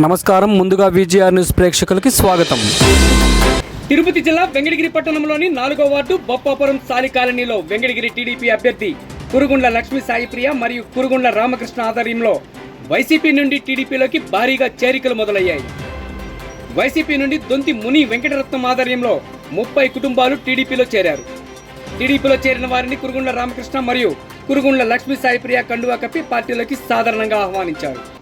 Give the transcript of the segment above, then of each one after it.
నమస్కారం. ముందుగా VGR news ప్రేక్షకులకి స్వాగతం. తిరుపతి జిల్లా వెంకటగిరి పట్టణంలోని నాలుగో వార్డు బొప్పాపురం సాలి కాలనీలో వెంకటగిరి టీడీపీ అభ్యర్థి కురుగుండ్ల లక్ష్మీ సాయిప్రియ మరియు కురుగుండ్ల రామకృష్ణ ఆధ్వర్యంలో వైసీపీ నుండి టీడీపీలోకి భారీగా చేరికలు మొదలయ్యాయి. వైసీపీ నుండి దొంతి ముని వెంకటరత్నం ఆధ్వర్యంలో ముప్పై కుటుంబాలు టీడీపీలో చేరారు. టీడీపీలో చేరిన వారిని కురుగుండ్ల రామకృష్ణ మరియు కురుగుండ్ల లక్ష్మీ సాయిప్రియ కండువా కప్పి పార్టీలోకి సాధారణంగా ఆహ్వానించారు.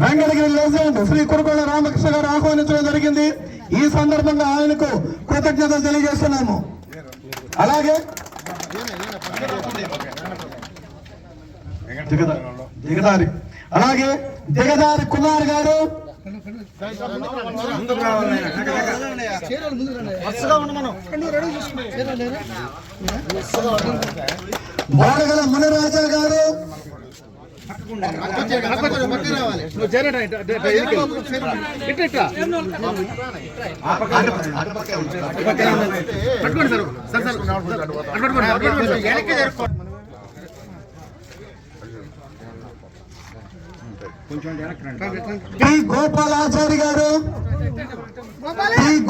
వెంకటగిరి లెజెండ్ శ్రీ కురుకొండ రామకృష్ణ గారు ఆహ్వానించడం జరిగింది. ఈ సందర్భంగా ఆయనకు కృతజ్ఞతలు తెలియజేస్తున్నాము. అలాగే దిగదారి అలాగే దిగదారి కుమార్ గారు. బోడగల మునిరాజా గారు. గోపాలాచారి గారు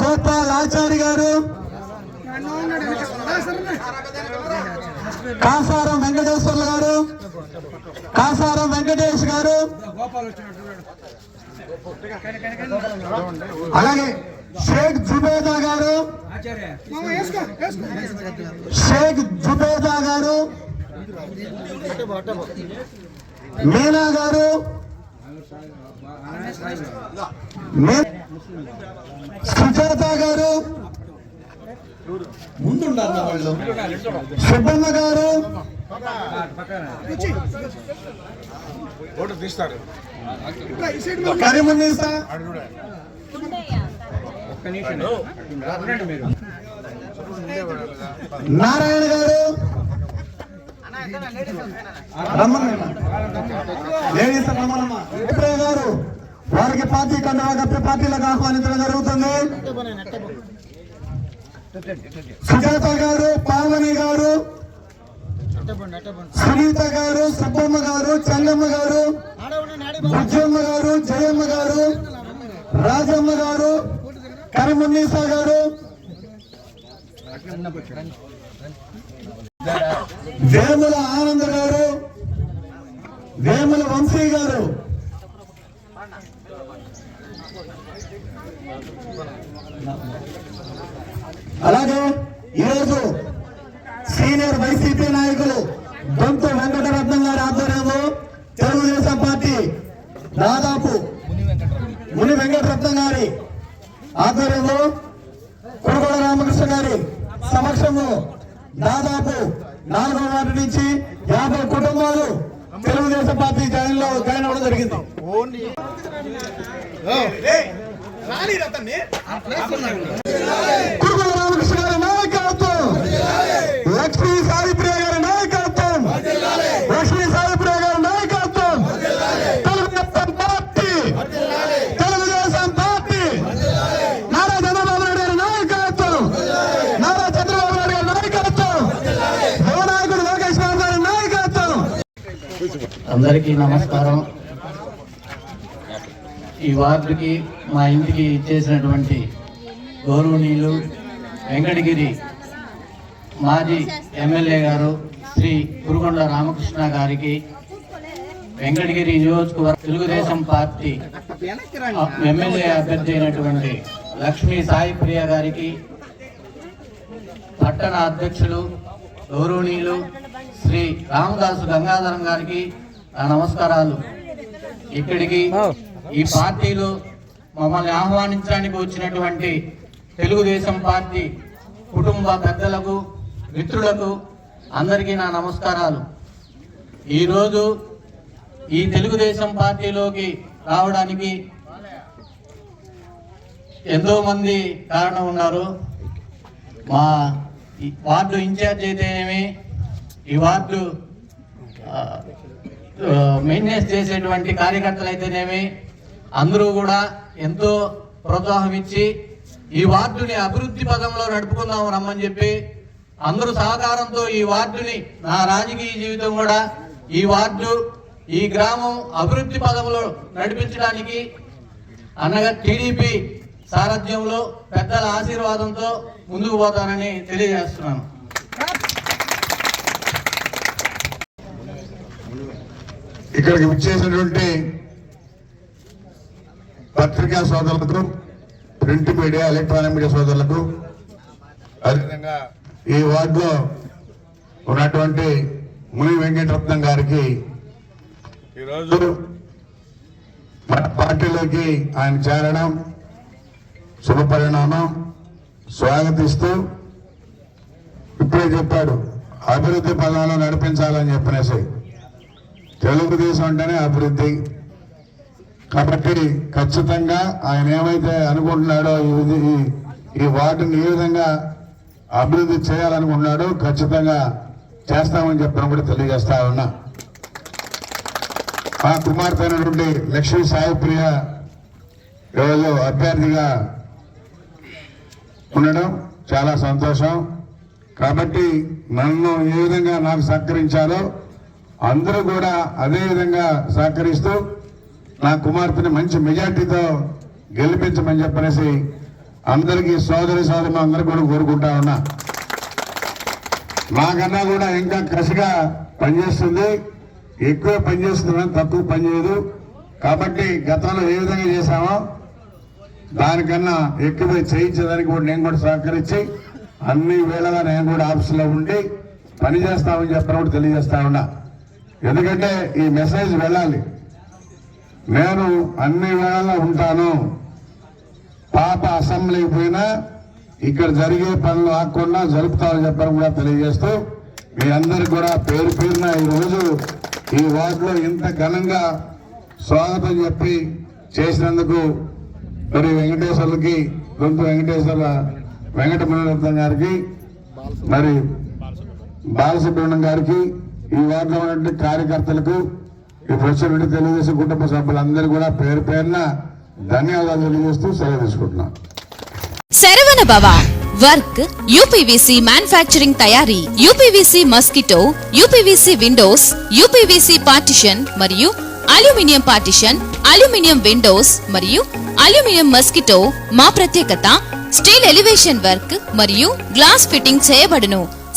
గోపాలాచారి గారు. కాసారం వెంకటేశ్వర్లు గారు. కాసారం వెంకటేష్ గారు. అలాగే షేక్ జుబేదా గారు షేక్ జుబేదా గారు మీనా గారు సుజాత గారు వాళ్ళు. సుబ్బమ్మ గారు. కరీమున్నీసా నారాయణ గారు. లేడీస్ గారు. వారికి పార్టీ కండువా కప్పి పార్టీలకు ఆహ్వానించడం జరుగుతుంది. సుజాత గారు పావని గారు సునీత గారు సుబ్బమ్మ గారు చంగమ్మ గారు బుజ్జమ్మ గారు జయమ్మ గారు రాజమ్మ గారు కరిమున్నీసా గారు. వేముల ఆనంద్ గారు వేముల వంశీ గారు. అలాగే ఈరోజు సీనియర్ వైసీపీ నాయకులు దొంతు వెంకటరత్నం గారి ఆధ్వర్యంలో తెలుగుదేశం పార్టీ దాదాపు ముని వెంకటరత్నం గారి ఆధ్వర్యంలో కురుగొల రామకృష్ణ గారి సమక్షంలో దాదాపు నాలుగో వార్డు నుంచి యాభై కుటుంబాలు తెలుగుదేశం పార్టీ జాయిన్లో జాయిన్ అవ్వడం జరిగింది. కురుగొల రామకృష్ణ గారి నాయకత్వం. లక్ష్మీ సాయిప్రియ గారి నాయకత్వం. లక్ష్మీ సాయిప్రియ గారి నాయకత్వం. తెలుగుదేశం పార్టీ. తెలుగుదేశం పార్టీ. నారా చంద్రబాబు నాయుడు గారి నాయకత్వం. నారా చంద్రబాబు నాయుడు గారి నాయకత్వం. యువ నాయకుడు లోకేష్ బాబు గారి నాయకత్వం. అందరికీ నమస్కారం. ఈ వార్డుకి మా ఇంటికి ఇచ్చేసినటువంటి గౌరవనీయులు వెంకటగిరి మాజీ ఎమ్మెల్యే గారు శ్రీ గురుకొండ రామకృష్ణ గారికి వెంకటగిరి నియోజకవర్గ తెలుగుదేశం పార్టీ ఎమ్మెల్యే అభ్యర్థి అయినటువంటి లక్ష్మీ సాయి ప్రియ గారికి పట్టణ అధ్యక్షులు గౌరవనీయులు శ్రీ రామదాసు గంగాధరం గారికి నా నమస్కారాలు. ఇక్కడికి ఈ పార్టీలో మమ్మల్ని ఆహ్వానించడానికి వచ్చినటువంటి తెలుగుదేశం పార్టీ కుటుంబ పెద్దలకు మిత్రులకు అందరికీ నా నమస్కారాలు. ఈరోజు ఈ తెలుగుదేశం పార్టీలోకి రావడానికి ఎంతో మంది కారణం ఉన్నారు. మా ఈ వార్డు ఇన్ఛార్జ్ అయితేనేమి ఈ వార్డు మెయింటెనెన్స్ చేసేటువంటి కార్యకర్తలు అయితేనేమి అందరూ కూడా ఎంతో ప్రోత్సాహం ఇచ్చి ఈ వార్డుని అభివృద్ధి పదంలో నడుపుకుందాం రమ్మని చెప్పి అందరూ సహకారంతో ఈ వార్డుని నా రాజకీయ జీవితం కూడా ఈ వార్డు ఈ గ్రామం అభివృద్ధి పదంలో నడిపించడానికి అన్నగా టీడీపీ సారథ్యంలో పెద్దల ఆశీర్వాదంతో ముందుకు పోతానని తెలియజేస్తున్నాను. ఇక్కడికి విచ్చేసినటువంటి పత్రికా సోదరులకు ప్రింట్ మీడియా ఎలక్ట్రానిక్ మీడియా సోదరులకు అదేవిధంగా ఈ వార్డులో ఉన్నటువంటి ముని వెంకటరత్నం గారికి ఈరోజు మన పార్టీలోకి ఆయన చేరడం శుభపరిణామం. స్వాగతిస్తూ ఇప్పుడే చెప్పాడు అభివృద్ధి పదాలను నడిపించాలని చెప్పనేసి. తెలుగుదేశం అంటేనే అభివృద్ధి. కాబట్టి ఖచ్చితంగా ఆయన ఏమైతే అనుకుంటున్నాడో ఈ- ఈ- వార్డుని ఏ విధంగా అభివృద్ధి చేయాలనుకుంటున్నాడో ఖచ్చితంగా చేస్తామని చెప్పడం కూడా తెలియజేస్తా ఉన్నా. మా కుమార్తె అయినటువంటి లక్ష్మీ సాయిప్రియ ఈరోజు అభ్యర్థిగా ఉండడం చాలా సంతోషం. కాబట్టి నన్ను ఏ విధంగా నాకు సహకరించాలో అందరూ కూడా అదే విధంగా సహకరిస్తూ నా కుమార్తెని మంచి మెజార్టీతో గెలిపించమని చెప్పనేసి అందరికీ సోదరి సోదరు అందరూ కూడా కోరుకుంటా ఉన్నా. నాకన్నా కూడా ఇంకా కసిగా పనిచేస్తుంది. ఎక్కువ పనిచేస్తుందని తక్కువ పనిచేయదు కాబట్టి గతంలో ఏ విధంగా చేశామో దానికన్నా ఎక్కువ చేయించేదానికి కూడా నేను కూడా సహకరించి అన్ని వేళగా నేను కూడా ఆఫీసులో ఉండి పని చేస్తామని కూడా తెలియజేస్తా ఉన్నా. ఎందుకంటే ఈ మెసేజ్ వెళ్ళాలి. నేను అన్ని వేళలా ఉంటాను. పాప అసెంబ్లీ పోయినా ఇక్కడ జరిగే పనులు ఆకుండా జరుపుతామని చెప్పడం కూడా తెలియజేస్తూ మీ అందరికి కూడా పేరు పేరున ఈ రోజు ఈ వార్డులో ఇంత ఘనంగా స్వాగతం చెప్పి చేసినందుకు మరి వెంకటేశ్వర్లకి గొంతు వెంకటేశ్వర వెంకట గారికి మరి బాలసుబ్రహ్మణ్యం గారికి ఈ వార్డులో ఉన్నటువంటి కార్యకర్తలకు ఇప్పుడు వచ్చినటువంటి తెలుగుదేశం కుటుంబ సభ్యులందరూ కూడా పేరు పేరున ధన్యవాదాలు తెలియజేస్తూ సెలవు తీసుకుంటున్నాను Saravana Bhava work UPVC manufacturing తయారీ UPVC mosquito UPVC windows UPVC partition మరియు అల్యూమినియం పార్టిషన్ అల్యూమినియం విండోస్ మరియు అల్యూమినియం మస్కిటో మా ప్రత్యేకత స్టీల్ ఎలివేషన్ వర్క్ మరియు గ్లాస్ ఫిట్టింగ్ చేయబడును.